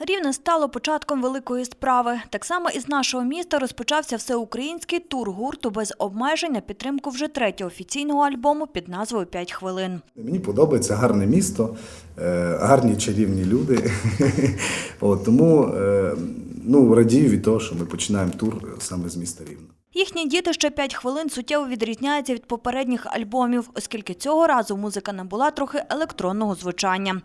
Рівне стало початком великої справи. Так само із нашого міста розпочався всеукраїнський тур гурту без обмежень на підтримку вже третього офіційного альбому під назвою «П'ять хвилин. Мені подобається гарне місто, е, гарні чарівні люди. Тому е, ну, радію від того, що ми починаємо тур саме з міста Рівне. Їхні діти ще п'ять хвилин суттєво відрізняється від попередніх альбомів, оскільки цього разу музика набула трохи електронного звучання.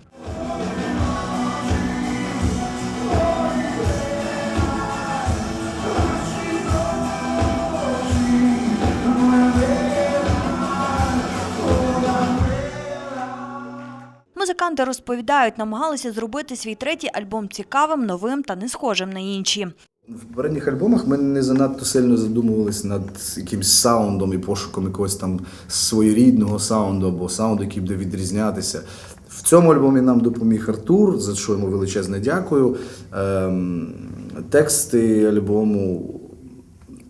Музиканти розповідають, намагалися зробити свій третій альбом цікавим, новим та не схожим на інші. В попередніх альбомах ми не занадто сильно задумувалися над якимсь саундом і пошуком якогось там своєрідного саунду або саунду, який буде відрізнятися. В цьому альбомі нам допоміг Артур, за що йому величезне дякую. Ем, тексти альбому,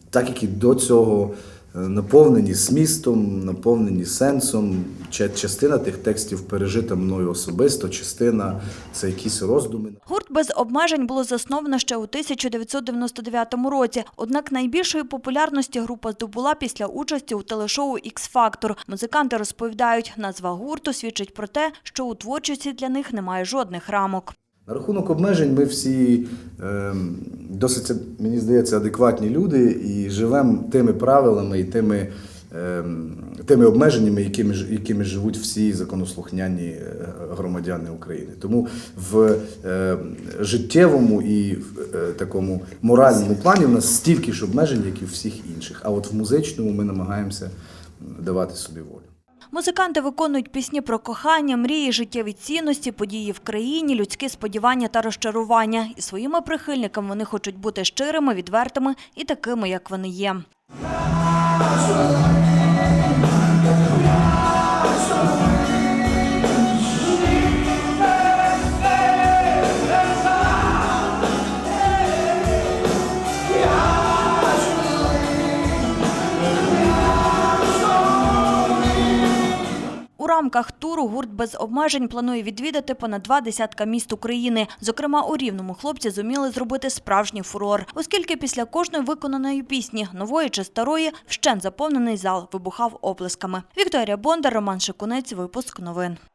так як і до цього, наповнені змістом, наповнені сенсом. Частина тих текстів пережита мною особисто, частина це якісь роздуми. Гурт без обмежень було засновано ще у 1999 році. Однак найбільшої популярності група здобула після участі у телешоу «Ікс Фактор». Музиканти розповідають, назва гурту свідчить про те, що у творчості для них немає жодних рамок. На рахунок обмежень ми всі ем, досить, мені здається, адекватні люди і живемо тими правилами і тими, ем, тими обмеженнями, якими, якими живуть всі законослухняні е, громадяни України. Тому в е, життєвому і в е, такому моральному плані в нас стільки ж обмежень, як і у всіх інших. А от в музичному ми намагаємося давати собі волю. Музиканти виконують пісні про кохання, мрії, життєві цінності, події в країні, людські сподівання та розчарування. І своїми прихильниками вони хочуть бути щирими, відвертими і такими, як вони є. У рамках туру гурт без обмежень планує відвідати понад два десятка міст України. Зокрема, у Рівному хлопці зуміли зробити справжній фурор, оскільки після кожної виконаної пісні, нової чи старої, вщент заповнений зал вибухав оплесками. Вікторія Бондар, Роман Шикунець, випуск новин.